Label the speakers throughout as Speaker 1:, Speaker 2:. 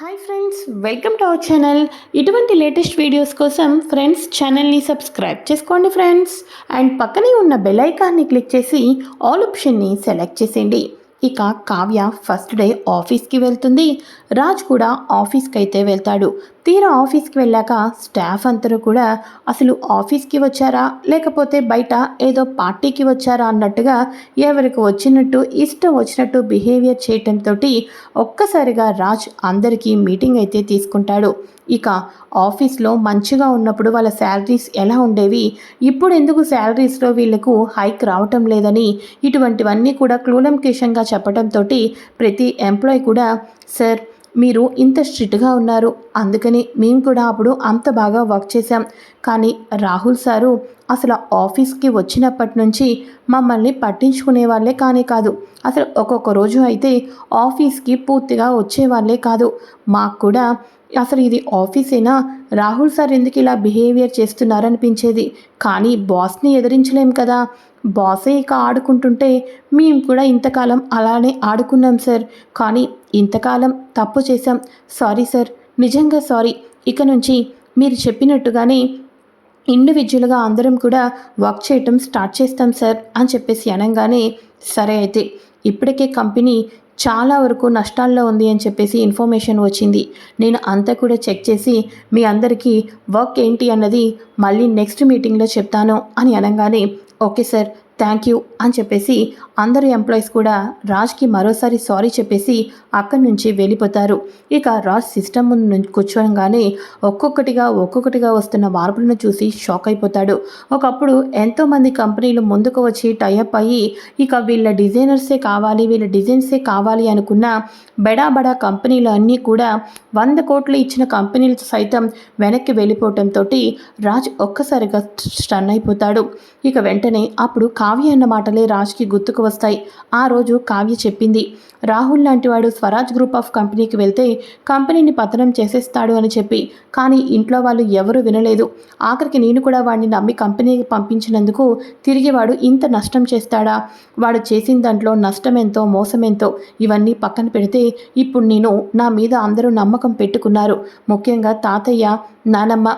Speaker 1: Hi friends welcome to our channel ఇటువంటి latest videos కోసం friends ఛానల్ని సబ్స్క్రైబ్ చేసుకోండి ఫ్రెండ్స్ అండ్ పక్కనే ఉన్న బెల్ ఐకాన్ని క్లిక్ చేసి ఆల్ ఆప్షన్ని సెలెక్ట్ చేసేయండి. ఇక కావ్య ఫస్ట్ డే ఆఫీస్కి వెళ్తుంది. రాజ్ కూడా ఆఫీస్కి అయితే వెళ్తాడు. తీరా ఆఫీస్కి వెళ్ళాక స్టాఫ్ అందరూ కూడా అసలు ఆఫీస్కి వచ్చారా? లేకపోతే బయట ఏదో పార్టీకి వచ్చారా అన్నట్టుగా ఎవరికి వచ్చినట్టు ఇష్టం వచ్చినట్టు బిహేవియర్ చేయటంతో ఒక్కసారిగా రాజ్ అందరికీ మీటింగ్ అయితే తీసుకుంటాడు. ఇక ఆఫీస్లో మంచిగా ఉన్నప్పుడు వాళ్ళ శాలరీస్ ఎలా ఉండేవి? ఇప్పుడు ఎందుకు శాలరీస్లో వీళ్ళకు హైక్ రావటం లేదని ఇటువంటివన్నీ కూడా క్లూలంకేషంగా చెప్పడంతో ప్రతి ఎంప్లాయ్ కూడా సార్ మీరు ఇంత స్ట్రిక్ట్గా ఉన్నారు. అందుకని మేము కూడా అప్పుడు అంత బాగా వర్క్ చేశాం. కానీ రాహుల్ సారు అసలు ఆఫీస్కి వచ్చినప్పటి నుంచి మమ్మల్ని పట్టించుకునే వాళ్ళే కానీ కాదు. అసలు ఒక్కొక్క రోజు అయితే ఆఫీస్కి పూర్తిగా వచ్చేవాళ్ళే కాదు. మాకు కూడా అసలు ఇది ఆఫీసేనా? రాహుల్ సార్ ఎందుకు ఇలా బిహేవియర్ చేస్తున్నారనిపించేది కానీ బాస్ని ఎదిరించలేం కదా. బాసే ఇక ఆడుకుంటుంటే మేము కూడా ఇంతకాలం అలానే ఆడుకున్నాం సార్. కానీ ఇంతకాలం తప్పు చేశాం. Sorry sir. నిజంగా సారీ. ఇక నుంచి మీరు చెప్పినట్టుగానే ఇండివిజువల్గా అందరం కూడా వర్క్ చేయటం స్టార్ట్ చేస్తాం సార్ అని చెప్పేసి అనగానే సరే అయితే ఇప్పటికే కంపెనీ చాలా వరకు నష్టాల్లో ఉంది అని చెప్పేసి ఇన్ఫర్మేషన్ వచ్చింది. నేను అంతా కూడా చెక్ చేసి మీ అందరికీ వర్క్ ఏంటి అన్నది మళ్ళీ నెక్స్ట్ మీటింగ్లో చెప్తాను అని అనగానే ఓకే సార్ థ్యాంక్ యూ అని చెప్పేసి అందరు ఎంప్లాయీస్ కూడా రాజ్కి మరోసారి సారీ చెప్పేసి అక్కడి నుంచి వెళ్ళిపోతారు. ఇక రాజ్ సిస్టమ్ ముందు కూర్చోగానే ఒక్కొక్కటిగా ఒక్కొక్కటిగా వస్తున్న మార్పులను చూసి షాక్ అయిపోతాడు. ఒకప్పుడు ఎంతోమంది కంపెనీలు ముందుకు వచ్చి టైఅప్ అయ్యి ఇక వీళ్ళ డిజైనర్సే కావాలి వీళ్ళ డిజైన్సే కావాలి అనుకున్న బడా బడా కంపెనీలు అన్నీ కూడా వంద కోట్లు ఇచ్చిన కంపెనీలు సైతం వెనక్కి వెళ్ళిపోవటంతో రాజ్ ఒక్కసారిగా స్టన్ అయిపోతాడు. ఇక వెంటనే అప్పుడు కావ్య అన్న మాటలే రాజ్కి గుర్తుకు వస్తాయి. ఆ రోజు కావ్య చెప్పింది రాహుల్ లాంటి వాడు స్వరాజ్ గ్రూప్ ఆఫ్ కంపెనీకి వెళ్తే కంపెనీని పతనం చేసేస్తాడు అని చెప్పి కానీ ఇంట్లో వాళ్ళు ఎవరు వినలేదు. ఆఖరికి నేను కూడా వాడిని నమ్మి కంపెనీకి పంపించినందుకు తిరిగి వాడు ఇంత నష్టం చేస్తాడా? వాడు చేసిన దాంట్లో నష్టం ఎంతో మోసం ఎంతో ఇవన్నీ పక్కన పెడితే ఇప్పుడు నేను నా మీద అందరూ నమ్మకం పెట్టుకున్నారు. ముఖ్యంగా తాతయ్య నానమ్మ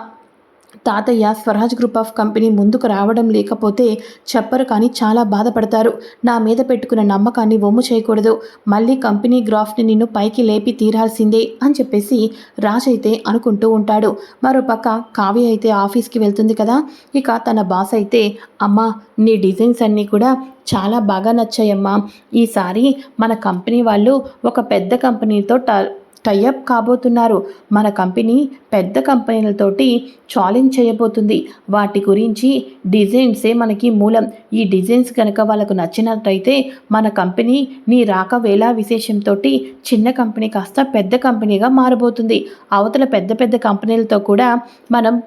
Speaker 1: తాతయ్య స్వరాజ్ గ్రూప్ ఆఫ్ కంపెనీ ముందుకు రావడం లేకపోతే చెప్పరు కానీ చాలా బాధపడతారు. నా మీద పెట్టుకున్న నమ్మకాన్ని వమ్ము చేయకూడదు. మళ్ళీ కంపెనీ గ్రాఫ్ని నిన్ను పైకి లేపి తీరాల్సిందే అని చెప్పేసి రాజ్ అయితే అనుకుంటూ ఉంటాడు. మరోపక్క కావ్య అయితే ఆఫీస్కి వెళ్తుంది కదా. ఇక తన బాస్ అయితే అమ్మా నీ డిజైన్స్ అన్నీ కూడా చాలా బాగా నచ్చాయమ్మా. ఈసారి మన కంపెనీ వాళ్ళు ఒక పెద్ద కంపెనీతో టైఅప్ కాబోతున్నారు. మన కంపెనీ పెద్ద కంపెనీలతోటి ఛాలెంజ్ చేయబోతుంది. వాటి గురించి డిజైన్సే మనకి మూలం. ఈ డిజైన్స్ కనుక వాళ్ళకు నచ్చినట్టయితే మన కంపెనీ నీ రాక వేలా విశేషంతో చిన్న కంపెనీ కాస్త పెద్ద కంపెనీగా మారబోతుంది. అవతల పెద్ద పెద్ద కంపెనీలతో కూడా మనం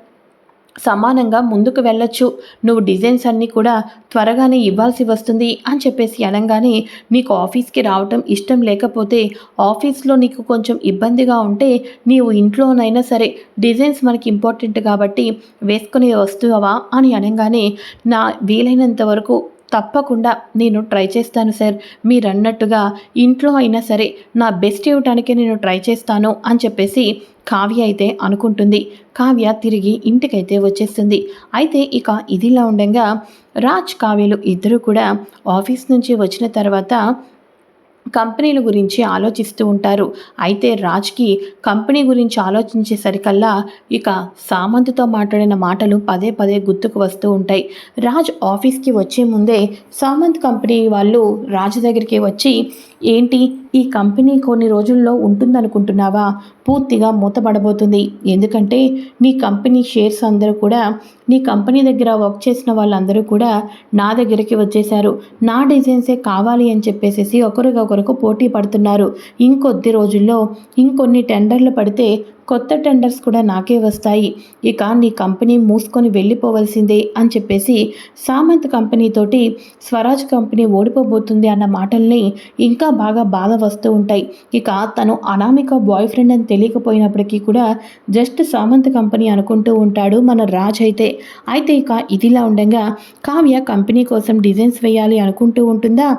Speaker 1: సమానంగా ముందుకు వెళ్ళొచ్చు. నువ్వు డిజైన్స్ అన్నీ కూడా త్వరగానే ఇవ్వాల్సి వస్తుంది అని చెప్పేసి అనగానే నీకు ఆఫీస్కి రావటం ఇష్టం లేకపోతే ఆఫీస్లో నీకు కొంచెం ఇబ్బందిగా ఉంటే నీవు ఇంట్లోనైనా సరే డిజైన్స్ మనకి ఇంపార్టెంట్ కాబట్టి వేసుకుని వస్తువా అని అనగానే నా వీలైనంత వరకు తప్పకుండా నేను ట్రై చేస్తాను సార్. మీరు అన్నట్టుగా ఇంట్లో అయినా సరే నా బెస్ట్ ఇవ్వటానికి నేను ట్రై చేస్తాను అని చెప్పేసి కావ్య అయితే అనుకుంటుంది. కావ్య తిరిగి ఇంటికైతే వచ్చేస్తుంది. అయితే ఇక ఇదిలా ఉండగా రాజ్ కావ్యలు ఇద్దరు కూడా ఆఫీస్ నుంచి వచ్చిన తర్వాత కంపెనీల గురించి ఆలోచిస్తూ ఉంటారు. అయితే రాజ్కి కంపెనీ గురించి ఆలోచించేసరికల్లా ఇక సామంత్తో మాట్లాడిన మాటలు పదే పదే గుర్తుకు వస్తూ ఉంటాయి. రాజ్ ఆఫీస్కి వచ్చే ముందే సామంత్ కంపెనీ వాళ్ళు రాజు దగ్గరికి వచ్చి ఏంటి? ఈ కంపెనీ కొన్ని రోజుల్లో ఉంటుందనుకుంటున్నావా? పూర్తిగా మూతపడబోతుంది. ఎందుకంటే నీ కంపెనీ షేర్స్ అందరూ కూడా నీ కంపెనీ దగ్గర వర్క్ చేసిన వాళ్ళందరూ కూడా నా దగ్గరికి వచ్చేసారు నా డిజైన్సే కావాలి అని చెప్పేసి ఒకరికొకరికి పోటీ పడుతున్నారు. ఇంకొద్ది రోజుల్లో ఇంకొన్ని టెండర్లు పడితే కొత్త టెండర్స్ కూడా నాకే వస్తాయి. ఇక నీ కంపెనీ మూసుకొని వెళ్ళిపోవలసిందే అని చెప్పేసి సామంత్ కంపెనీతోటి స్వరాజ్ కంపెనీ ఓడిపోబోతుంది అన్న మాటల్ని ఇంకా బాగా బాధ వస్తూ ఉంటాయి. ఇక తను అనామిక బాయ్ ఫ్రెండ్ అని తెలియకపోయినప్పటికీ కూడా జస్ట్ సామంత్ కంపెనీ అనుకుంటూ ఉంటాడు మన రాజ్ అయితే. అయితే ఇక ఇదిలా ఉండగా కావ్య కంపెనీ కోసం డిజైన్స్ వేయాలి అనుకుంటూ ఉంటుందా?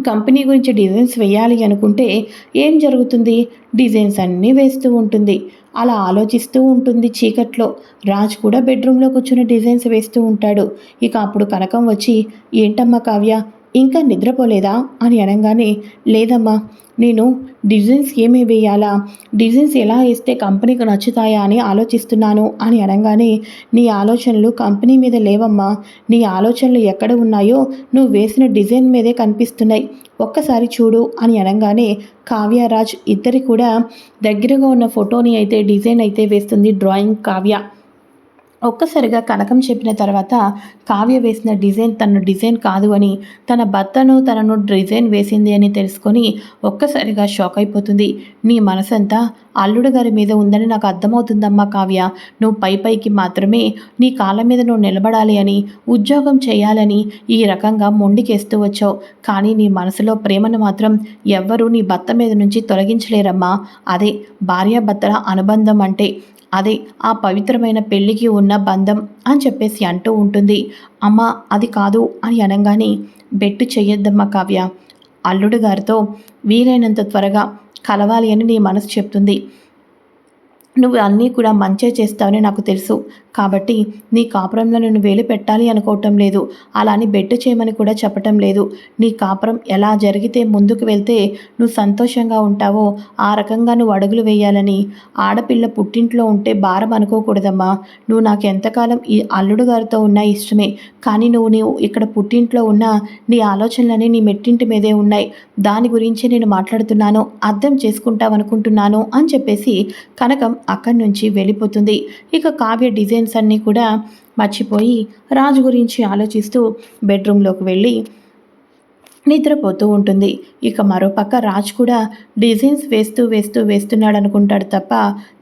Speaker 1: కంపెనీ గురించి డిజైన్స్ వేయాలి అనుకుంటే ఏం జరుగుతుంది? డిజైన్స్ అన్నీ వేస్తూ ఉంటుంది. అలా ఆలోచిస్తూ ఉంటుంది చీకట్లో. రాజ్ కూడా బెడ్రూమ్లో కూర్చుని డిజైన్స్ వేస్తూ ఉంటాడు. ఇక అప్పుడు కనకం వచ్చి ఏంటమ్మా కావ్య ఇంకా నిద్రపోలేదా? అని అనగానే లేదమ్మా నేను డిజైన్స్ ఏమి వేయాలా? డిజైన్స్ ఎలా వేస్తే కంపెనీకి నచ్చుతాయా అని ఆలోచిస్తున్నాను అని అనగానే నీ ఆలోచనలు కంపెనీ మీద లేవమ్మా. నీ ఆలోచనలు ఎక్కడ ఉన్నాయో నువ్వు వేసిన డిజైన్ మీదే కనిపిస్తున్నాయి. ఒక్కసారి చూడు అని అనగానే కావ్యరాజ్ ఇద్దరి కూడా దగ్గరగా ఉన్న ఫోటోని అయితే డిజైన్ అయితే వేస్తుంది డ్రాయింగ్ కావ్య. ఒక్కసారిగా కనకం చెప్పిన తర్వాత కావ్య వేసిన డిజైన్ తన డిజైన్ కాదు అని తన భర్తను తనను డిజైన్ వేసింది అని తెలుసుకొని ఒక్కసారిగా షాక్ అయిపోతుంది. నీ మనసంతా అల్లుడు గారి మీద ఉందని నాకు అర్థమవుతుందమ్మా కావ్య. నువ్వు పై పైకి మాత్రమే నీ కాళ్ళ మీద నువ్వు నిలబడాలి అని ఉద్యోగం చేయాలని ఈ రకంగా మొండికేస్తూ వచ్చావు. కానీ నీ మనసులో ప్రేమను మాత్రం ఎవ్వరూ నీ భర్త మీద నుంచి తొలగించలేరమ్మా. అదే భార్యాభర్తల అనుబంధం అంటే అదే ఆ పవిత్రమైన పెళ్ళికి ఉన్న బంధం అని చెప్పేసి అంటూ ఉంటుంది. అమ్మ అది కాదు అని అనగానే బెట్టు చెయ్యొద్దమ్మా కావ్య. అల్లుడు గారితో వీలైనంత త్వరగా కలవాలి అని నీ మనసు చెప్తుంది. నువ్వు అన్నీ కూడా మంచే చేస్తావని నాకు తెలుసు. కాబట్టి నీ కాపురంలో నేను వేలు పెట్టాలి అనుకోవటం లేదు. అలా అని బెట్టు చేయమని కూడా చెప్పటం లేదు. నీ కాపురం ఎలా జరిగితే ముందుకు వెళ్తే నువ్వు సంతోషంగా ఉంటావో ఆ రకంగా నువ్వు అడుగులు వేయాలని. ఆడపిల్ల పుట్టింట్లో ఉంటే భారం అనుకోకూడదమ్మా. నువ్వు నాకు ఎంతకాలం ఈ అల్లుడు గారితో ఉన్నా ఇష్టమే. కానీ నువ్వు నీవు ఇక్కడ పుట్టింట్లో ఉన్న నీ ఆలోచనలన్నీ నీ మెట్టింటి మీదే ఉన్నాయి. దాని గురించి నేను మాట్లాడుతున్నాను అర్థం చేసుకుంటావనుకుంటున్నాను అని చెప్పేసి కనకం అక్కడి నుంచి వెళ్ళిపోతుంది. ఇక కావ్య డిజైన్స్ అన్నీ కూడా మర్చిపోయి రాజు గురించి ఆలోచిస్తూ బెడ్రూమ్లోకి వెళ్ళి నిద్రపోతూ ఉంటుంది. ఇక మరోపక్క రాజ్ కూడా డిజైన్స్ వేస్తూ వేస్తూ వేస్తున్నాడు అనుకుంటాడు తప్ప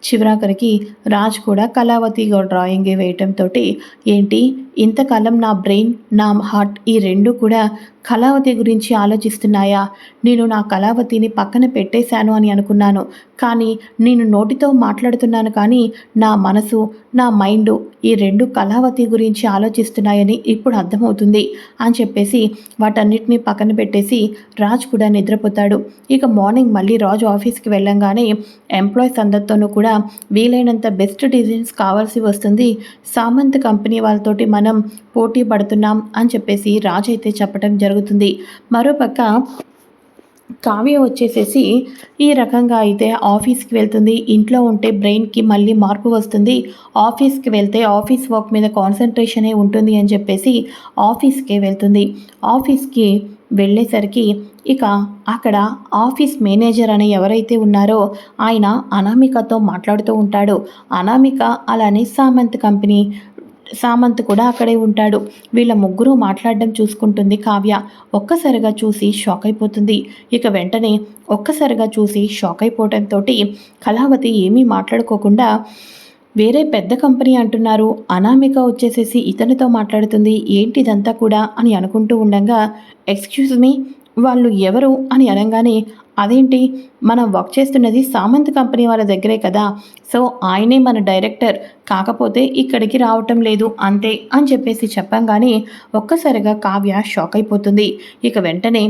Speaker 1: చివరాఖరికి రాజ్ కూడా కళావతి డ్రాయింగ్ వేయటంతో ఏంటి ఇంతకాలం నా బ్రెయిన్ నా హార్ట్ ఈ రెండు కూడా కళావతి గురించి ఆలోచిస్తున్నాయా? నేను నా కళావతిని పక్కన పెట్టేశాను అని అనుకున్నాను. కానీ నేను నోటితో మాట్లాడుతున్నాను కానీ నా మనసు నా మైండ్ ఈ రెండు కళావతి గురించి ఆలోచిస్తున్నాయని ఇప్పుడు అర్థమవుతుంది అని చెప్పేసి వాటన్నిటిని పక్కన పెట్టేసి రాజ్ కూడా నిద్రపోతాడు. ఇక మార్నింగ్ మళ్ళీ రాజు ఆఫీస్కి వెళ్ళంగానే ఎంప్లాయీస్ అందరితోనూ కూడా వీలైనంత బెస్ట్ డిజైన్స్ కావాల్సి వస్తుంది. సామంత్ కంపెనీ వాళ్ళతోటి మన పోటీ పడుతున్నాం అని చెప్పేసి రాజు అయితే చెప్పడం జరుగుతుంది. మరోపక్క కావ్య వచ్చేసేసి ఈ రకంగా అయితే ఆఫీస్కి వెళ్తుంది. ఇంట్లో ఉంటే బ్రెయిన్కి మళ్ళీ మార్పు వస్తుంది. ఆఫీస్కి వెళ్తే ఆఫీస్ వర్క్ మీద కాన్సన్ట్రేషనే ఉంటుంది అని చెప్పేసి ఆఫీస్కే వెళ్తుంది. ఆఫీస్కి వెళ్ళేసరికి ఇక అక్కడ ఆఫీస్ మేనేజర్ అని ఎవరైతే ఉన్నారో ఆయన అనామికతో మాట్లాడుతూ ఉంటాడు. అనామిక అలానే సామంత్ కంపెనీ సామంత్ కూడా అక్కడే ఉంటాడు. వీళ్ళ ముగ్గురు మాట్లాడడం చూసుకుంటుంది కావ్య. ఒక్కసారిగా చూసి షాక్ అయిపోతుంది. ఇక వెంటనే ఒక్కసారిగా చూసి షాక్ అయిపోవడంతో కళావతి ఏమీ మాట్లాడుకోకుండా వేరే పెద్ద కంపెనీ అంటున్నారు. అనామిక వచ్చేసేసి ఇతనితో మాట్లాడుతుంది. ఏంటిదంతా కూడా అని అనుకుంటూ ఉండగా ఎక్స్క్యూజ్ మీ వాళ్ళు ఎవరు? అని అనగానే అదేంటి? మనం వర్క్ చేస్తున్నది సామంత్ కంపెనీ వాళ్ళ దగ్గరే కదా. సో ఆయనే మన డైరెక్టర్ కాకపోతే ఇక్కడికి రావటం లేదు అంతే అని చెప్పేసి చెప్పంగానే ఒక్కసారిగా కావ్య షాక్ అయిపోతుంది. ఇక వెంటనే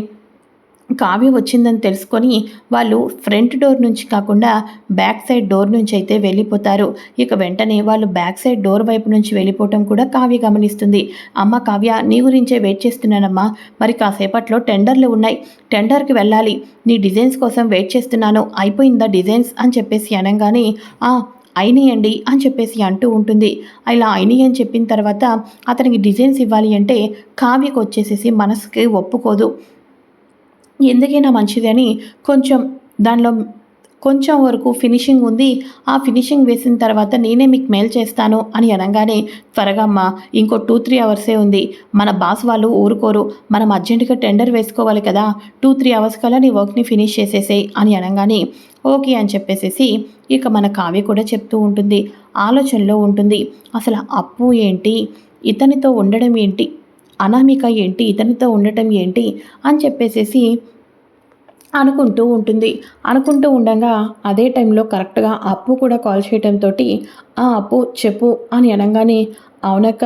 Speaker 1: కావ్య వచ్చిందని తెలుసుకొని వాళ్ళు ఫ్రంట్ డోర్ నుంచి కాకుండా బ్యాక్ సైడ్ డోర్ నుంచి అయితే వెళ్ళిపోతారు. ఇక వెంటనే వాళ్ళు బ్యాక్ సైడ్ డోర్ వైపు నుంచి వెళ్ళిపోవటం కూడా కావ్య గమనిస్తుంది. అమ్మ కావ్య నీ గురించే వెయిట్ చేస్తున్నానమ్మా. మరి కాసేపట్లో టెండర్లు ఉన్నాయి. టెండర్కి వెళ్ళాలి. నీ డిజైన్స్ కోసం వెయిట్ చేస్తున్నాను. అయిపోయిందా డిజైన్స్? అని చెప్పేసి అనగానే అయినాయండి అని చెప్పేసి అంటూ ఉంటుంది. ఇలా అయినాయి అని చెప్పిన తర్వాత అతనికి డిజైన్స్ ఇవ్వాలి అంటే కావ్యకు వచ్చేసేసి మనసుకి ఒప్పుకోదు. ఎందుకైనా మంచిదని కొంచెం దానిలో కొంచెం వరకు ఫినిషింగ్ ఉంది. ఆ ఫినిషింగ్ వేసిన తర్వాత నేనే మీకు మెయిల్ చేస్తాను అని అనగానే త్వరగా అమ్మా ఇంకో టూ త్రీ అవర్సే ఉంది. మన బాస్ వాళ్ళు ఊరుకోరు. మనం అర్జెంటుగా టెండర్ వేసుకోవాలి కదా. టూ త్రీ అవర్స్ కల్లా నీ వర్క్ని ఫినిష్ చేసేసేయి అని అనగానే ఓకే అని చెప్పేసేసి ఇక మన కావ్య కూడా చెప్తూ ఉంటుంది. ఆలోచనలో ఉంటుంది. అసలు అప్పు ఏంటి? ఇతనితో ఉండడం ఏంటి? అనామిక ఏంటి? ఇతనితో ఉండటం ఏంటి? అని చెప్పేసేసి అనుకుంటూ ఉంటుంది. అనుకుంటూ ఉండగా అదే టైంలో కరెక్ట్గా అప్పు కూడా కాల్ చేయడంతో ఆ అప్పు చెప్పు అని అనగానే అవునక్క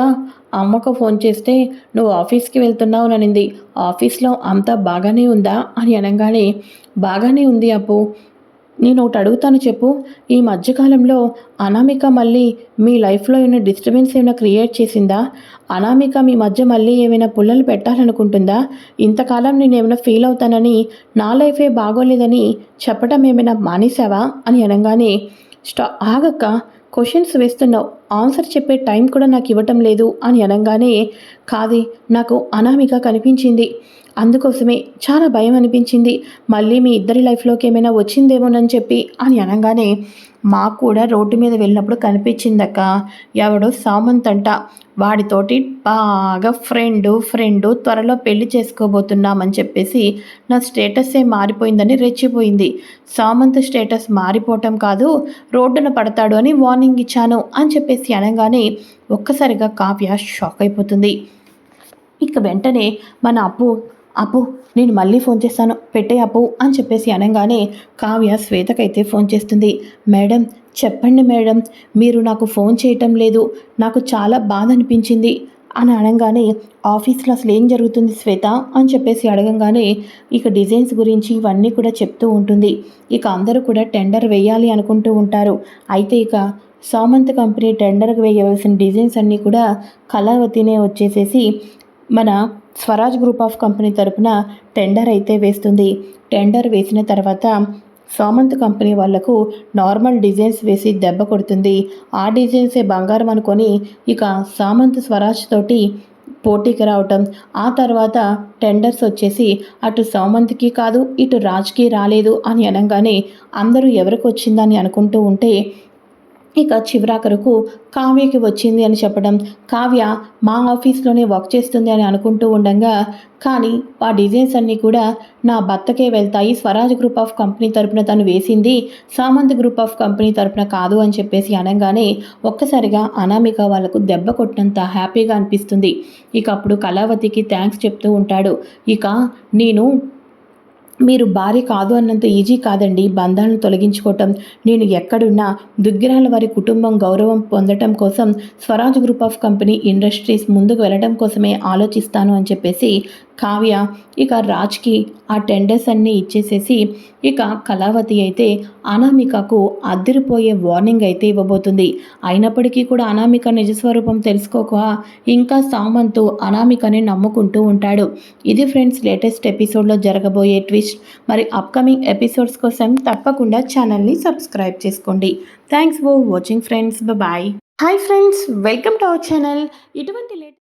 Speaker 1: అమ్మకు ఫోన్ చేస్తే నువ్వు ఆఫీస్కి వెళ్తున్నావు అనింది. ఆఫీస్లో అంతా బాగానే ఉందా? అని అనగానే బాగానే ఉంది అప్పు. నేను ఒకటి అడుగుతాను చెప్పు. ఈ మధ్యకాలంలో అనామిక మళ్ళీ మీ లైఫ్లో ఏమైనా డిస్టర్బెన్స్ ఏమైనా క్రియేట్ చేసిందా? అనామిక మీ మధ్య మళ్ళీ ఏమైనా పుల్లలు పెట్టాలనుకుంటుందా? ఇంతకాలం నేను ఏమైనా ఫీల్ అవుతానని నా లైఫే బాగోలేదని చెప్పడం ఏమైనా మానేశావా? అని అనగానే స్టా ఆగక్క. క్వశ్చన్స్ వేస్తున్నావు. ఆన్సర్ చెప్పే టైం కూడా నాకు ఇవ్వటం లేదు అని అనగానే కాది నాకు అనామిక కనిపించింది. అందుకోసమే చాలా భయం అనిపించింది. మళ్ళీ మీ ఇద్దరి లైఫ్లోకి ఏమైనా వచ్చిందేమోనని చెప్పి అని అనగానే మాకు కూడా రోడ్డు మీద వెళ్ళినప్పుడు కనిపించిందక్క. ఎవడో సామంత్ అంట. వాడితోటి బాగా ఫ్రెండు ఫ్రెండు త్వరలో పెళ్ళి చేసుకోబోతున్నామని చెప్పేసి నా స్టేటస్సే మారిపోయిందని రెచ్చిపోయింది. సామంత్ స్టేటస్ మారిపోవటం కాదు రోడ్డున పడతాడు అని వార్నింగ్ ఇచ్చాను అని చెప్పేసి అనగానే ఒక్కసారిగా కావ్య షాక్ అయిపోతుంది. ఇక వెంటనే మన అప్పు అప్పు నేను మళ్ళీ ఫోన్ చేస్తాను. పెట్టే అప్పు అని చెప్పేసి అనగానే కావ్య శ్వేతకైతే ఫోన్ చేస్తుంది. మేడం చెప్పండి మేడం మీరు నాకు ఫోన్ చేయటం లేదు నాకు చాలా బాధ అనిపించింది అని అనగానే ఆఫీస్లో అసలు ఏం జరుగుతుంది శ్వేత అని చెప్పేసి అడగంగానే ఇక డిజైన్స్ గురించి ఇవన్నీ కూడా చెప్తూ ఉంటుంది. ఇక అందరూ కూడా టెండర్ వేయాలి అనుకుంటూ ఉంటారు. అయితే ఇక సామంత్ కంపెనీ టెండర్కి వేయవలసిన డిజైన్స్ అన్నీ కూడా కళావతినే వచ్చేసేసి మన స్వరాజ్ గ్రూప్ ఆఫ్ కంపెనీ తరపున టెండర్ అయితే వేస్తుంది. టెండర్ వేసిన తర్వాత సామంత్ కంపెనీ వాళ్ళకు నార్మల్ డిజైన్స్ వేసి దెబ్బ కొడుతుంది. ఆ డిజైన్సే బంగారం అనుకొని ఇక సామంత్ స్వరాజ్ తోటి పోటీకి రావటం. ఆ తర్వాత టెండర్స్ వచ్చేసి అటు సామంత్కి కాదు ఇటు రాజ్కి రాలేదు అని అనగానే అందరూ ఎవరికి వచ్చిందని అనుకుంటూ ఉంటే ఇక చివరాఖరుకు కావ్యకి వచ్చింది అని చెప్పడం. కావ్య మా ఆఫీస్లోనే వర్క్ చేస్తుంది అని అనుకుంటూ ఉండగా కానీ ఆ డిజైన్స్ అన్నీ కూడా నా భర్తకే వెళ్తాయి. స్వరాజ్ గ్రూప్ ఆఫ్ కంపెనీ తరపున తను వేసింది సామంత్ గ్రూప్ ఆఫ్ కంపెనీ తరపున కాదు అని చెప్పేసి అనగానే ఒక్కసారిగా అనామిక వాళ్ళకు దెబ్బ కొట్టినంత హ్యాపీగా అనిపిస్తుంది. ఇక అప్పుడు కళావతికి థ్యాంక్స్ చెప్తూ ఉంటాడు. ఇక నేను మీరు భార్య కాదు అన్నంత ఈజీ కాదండి. బంధాలను తొలగించుకోవటం. నేను ఎక్కడున్నా దుగ్గిరాల వారి కుటుంబం గౌరవం పొందటం కోసం Swaraj group of company industries ముందుకు వెళ్ళడం కోసమే ఆలోచిస్తాను అని చెప్పేసి కావ్య ఇక రాజ్కి ఆ టెండర్స్ అన్నీ ఇచ్చేసేసి ఇక కళావతి అయితే అనామికకు అద్దరిపోయే వార్నింగ్ అయితే ఇవ్వబోతుంది. అయినప్పటికీ కూడా అనామిక నిజస్వరూపం తెలుసుకోక ఇంకా సామంతు అనామికని నమ్ముకుంటూ ఉంటాడు. ఇది ఫ్రెండ్స్ లేటెస్ట్ ఎపిసోడ్లో జరగబోయే ట్విస్ట్ మరి అప్కమింగ్ ఎపిసోడ్స్ కోసం తప్పకుండా ఛానల్ని సబ్స్క్రైబ్ చేసుకోండి. Thanks for watching friends bye hi friends welcome to our channel ఇటువంటి లేటెస్ట్